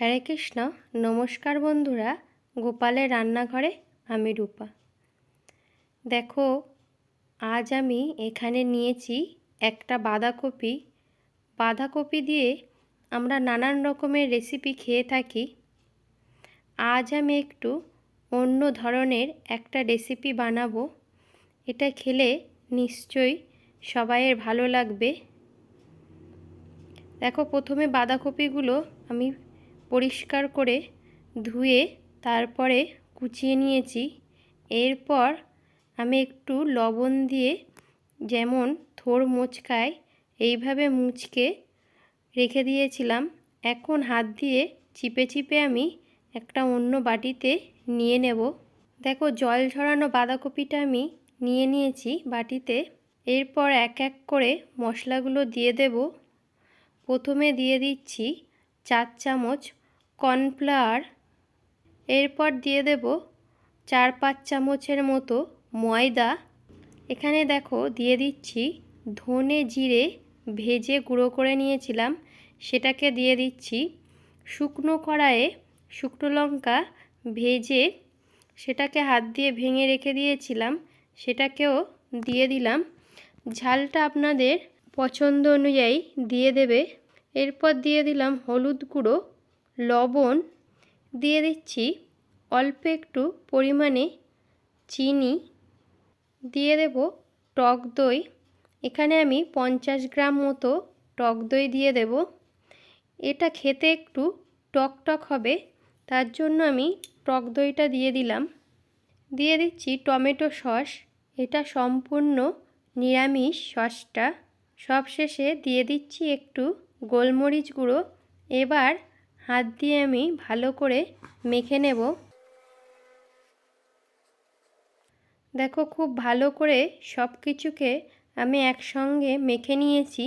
হরে কৃষ্ণ, নমস্কার বন্ধুরা, গোপালের রান্নাঘরে আমি রূপা। দেখো, আজ আমি এখানে নিয়েছি একটা বাঁধাকপি। বাঁধাকপি দিয়ে আমরা নানান রকমের রেসিপি খেয়ে থাকি। আজ আমি একটু অন্য ধরনের একটা রেসিপি বানাবো। এটা খেলে নিশ্চয়ই সবাইয়ের ভালো লাগবে। দেখো, প্রথমে বাঁধাকপিগুলো আমি পরিষ্কার করে ধুয়ে তারপরে কুচিয়ে নিয়েছি। এরপর আমি একটু লবণ দিয়ে যেমন থোর মুচকায় এইভাবে মুচকে রেখে দিয়েছিলাম। এখন হাত দিয়ে চিপে চিপে আমি একটা অন্য বাটিতে নিয়ে নেব। দেখো জল ঝরানো বাঁধাকপিটা আমি নিয়ে নিয়েছি বাটিতে। এরপর এক এক করে মশলাগুলো দিয়ে দেব। প্রথমে দিয়ে দিচ্ছি চার চামচ কর্নফ্লাওয়ার, এরপর দিয়ে দেব চার পাঁচ চামচের মতো ময়দা। এখানে দেখো দিয়ে দিচ্ছি ধনে জিরে ভেজে গুঁড়ো করে নিয়েছিলাম, সেটাকে দিয়ে দিচ্ছি শুকনো কড়াইয়ে শুকনো লঙ্কা ভেজে সেটাকে হাত দিয়ে ভেঙে রেখে দিয়েছিলাম, সেটাকেও দিয়ে দিলাম। ঝালটা আপনাদের পছন্দ অনুযায়ী দিয়ে দেবে। এরপর দিয়ে দিলাম হলুদ গুঁড়ো লবণ দিয়ে দিচ্ছি। অল্প একটু পরিমাণে চিনি দিয়ে দেব টক দই। এখানে আমি পঞ্চাশ গ্রাম মতো টক দই দিয়ে দেব। এটা খেতে একটু টক টক হবে, তার জন্য আমি টক দইটা দিয়ে দিলাম। দিয়ে দিচ্ছি টমেটো সস। এটা সম্পূর্ণ নিরামিষ সসটা। সবশেষে দিয়ে দিচ্ছি একটু গোলমরিচ গুঁড়ো। এবার হাত দিয়ে আমি ভালো করে মেখে নেব। দেখো খুব ভালো করে সব কিছুকে আমি একসঙ্গে মেখে নিয়েছি।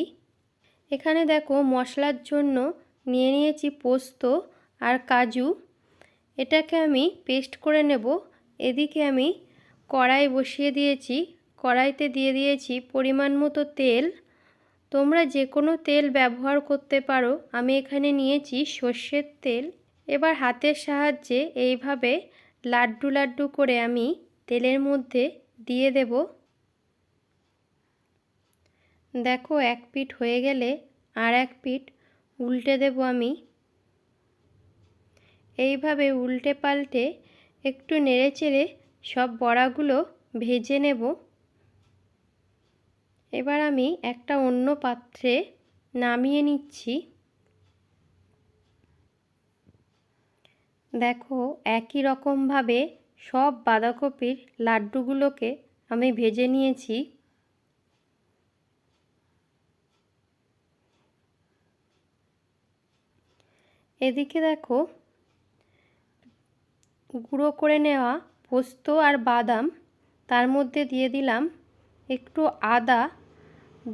এখানে দেখো মশলার জন্য নিয়ে নিয়েছি পোস্ত আর কাজু। এটাকে আমি পেস্ট করে নেব। এদিকে আমি কড়াই বসিয়ে দিয়েছি। কড়াইতে দিয়ে দিয়েছি পরিমাণ মতো তেল। তোমরা যে কোনো তেল ব্যবহার করতে পারো। আমি এখানে নিয়েছি সর্ষের তেল। এবার হাতের সাহায্যে এইভাবে লাড্ডু লাড্ডু করে আমি তেলের মধ্যে দিয়ে দেব। দেখো, এক পিঠ হয়ে গেলে আর এক পিঠ উল্টে দেব আমি। এইভাবে উল্টে পাল্টে একটু নেড়ে চেড়ে সব বড়াগুলো ভেজে নেব। এবার আমি একটা অন্য পাত্রে নামিয়ে নিচ্ছি। দেখো, একই রকমভাবে সব বাঁধাকপির লাড্ডুগুলোকে আমি ভেজে নিয়েছি। এদিকে দেখো, গুঁড়ো করে নেওয়া পোস্ত আর বাদাম তার মধ্যে দিয়ে দিলাম। একটু আদা,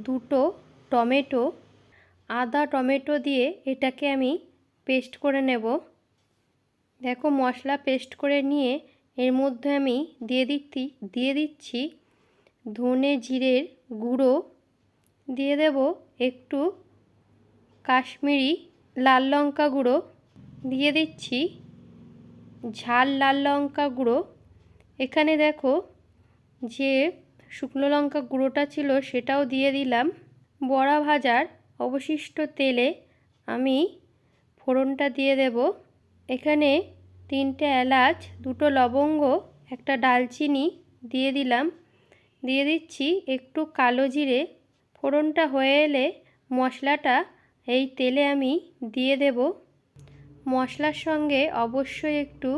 দুটো টমেটো, আদা, টমেটো দিয়ে এটাকে আমি পেস্ট করে নেব। দেখো মশলা পেস্ট করে নিয়ে এর মধ্যে আমি দিয়ে দিচ্ছি দিয়ে দিচ্ছি ধনে জিরের গুঁড়ো। দিয়ে দেব একটু কাশ্মীরি লাল লঙ্কা গুঁড়ো। দিয়ে দিচ্ছি ঝাল লাল লঙ্কা গুঁড়ো। এখানে দেখো যে শুকনো লঙ্কা গুঁড়োটা ছিল সেটাও দিয়ে দিলাম। বড়া ভাজার অবশিষ্ট তেলে আমি ফোড়নটা দিয়ে দেব। এখানে তিনটে এলাচ, দুটো লবঙ্গ, একটা ডালচিনি দিয়ে দিলাম। দিয়ে দিচ্ছি একটু কালো জিরে। ফোড়নটা হয়ে এলে মশলাটা এই তেলে আমি দিয়ে দেব। মশলার সঙ্গে অবশ্যই একটু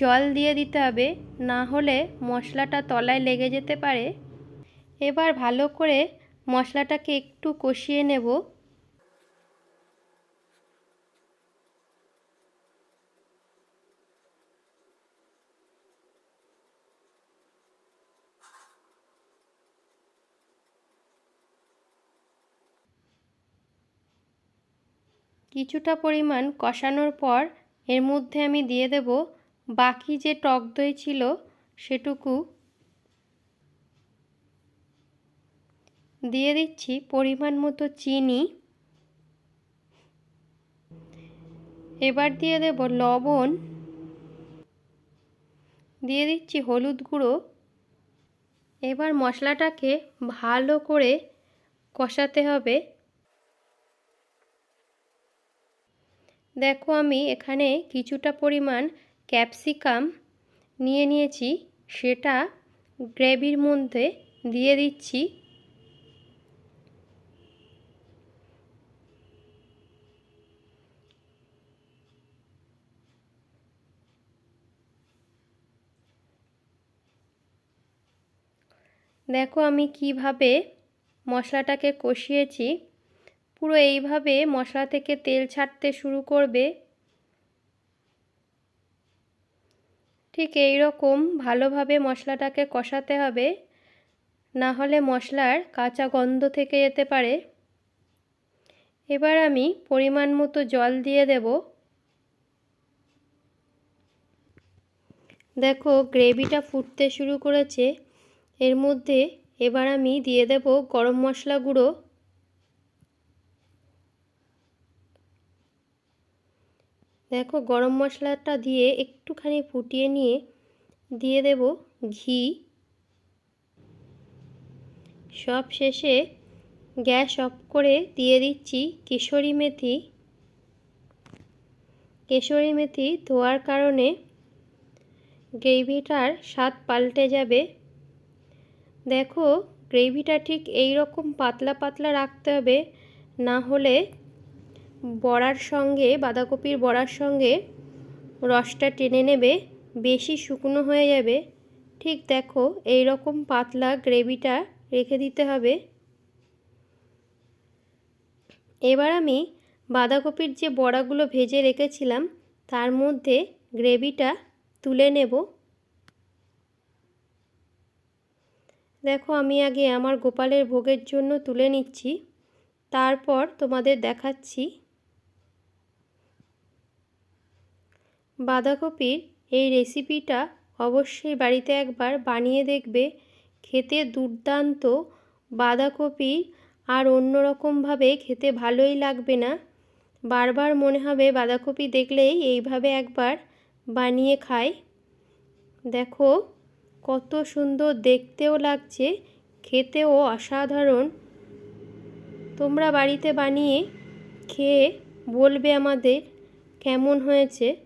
জল দিয়ে দিতে হবে। না হলে মশলাটা তলায় লেগে যেতে পারে। এবার ভালো করে মশলাটাকে একটু কষিয়ে নেব। কিছুটা পরিমাণ কষানোর পর এর মধ্যে আমি দিয়ে দেব বাকি যে টক দই ছিল সেটুকু। দিয়ে দিচ্ছি পরিমাণ মতো চিনি। এবার দিয়ে দেব লবণ। দিয়ে দিচ্ছি হলুদ গুঁড়ো। এবার মশলাটাকে ভালো করে কষাতে হবে। দেখো আমি এখানে কিছুটা পরিমাণ ক্যাপসিকাম নিয়ে নিয়েছি, সেটা গ্রেভির মধ্যে দিয়ে দিচ্ছি। দেখো আমি কীভাবে মশলাটাকে কষিয়েছি। পুরো এইভাবে মশলা থেকে তেল ছাড়তে শুরু করবে। ঠিক এই রকম ভালোভাবে মশলাটাকে কষাতে হবে। না হলে মশলার কাঁচা গন্ধ থেকে যেতে পারে। এবার আমি পরিমাণ মতো জল দিয়ে দেব। দেখো গ্রেভিটা ফুটতে শুরু করেছে। এর মধ্যে এবার আমি দিয়ে দেব গরম মশলা গুঁড়ো। দেখো গরম মশলাটা দিয়ে একটুখানি ফুটিয়ে নিয়ে দিয়ে দেব ঘি। সব শেষে গ্যাস অফ করে দিয়ে দিচ্ছি কেশরি মেথি। কেশরি মেথি ধোয়ার কারণে গ্রেভিটার স্বাদ পাল্টে যাবে। দেখো, গ্রেভিটা ঠিক এই রকম পাতলা পাতলা রাখতে হবে, না হলে বড়ার সঙ্গে, বাঁধাকপির বড়ার সঙ্গে রসটা টেনে নেবে, বেশি শুকনো হয়ে যাবে। ঠিক দেখো এই রকম পাতলা গ্রেভিটা রেখে দিতে হবে। এবার আমি বাঁধাকপির যে বড়াগুলো ভেজে রেখেছিলাম, তার মধ্যে গ্রেভিটা তুলে নেব। দেখো আমি আগে আমার গোপালের ভোগের জন্য তুলে নিচ্ছি। তারপর তোমাদের দেখাচ্ছি। বাঁধাকপির এই রেসিপিটা অবশ্যই বাড়িতে একবার বানিয়ে দেখবে। খেতে দুর্দান্ত বাঁধাকপি আর অন্যরকমভাবে খেতে ভালোই লাগবে না। বারবার মনে হবে বাঁধাকপি দেখলেই এইভাবে একবার বানিয়ে খাই। দেখো কত সুন্দর দেখতেও লাগছে, খেতেও অসাধারণ। তোমরা বাড়িতে বানিয়ে খেয়ে বলবে আমাদের কেমন হয়েছে।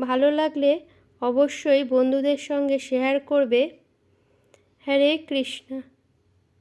ভালো লাগলে অবশ্যই বন্ধুদের সঙ্গে শেয়ার করবে। হরে কৃষ্ণা।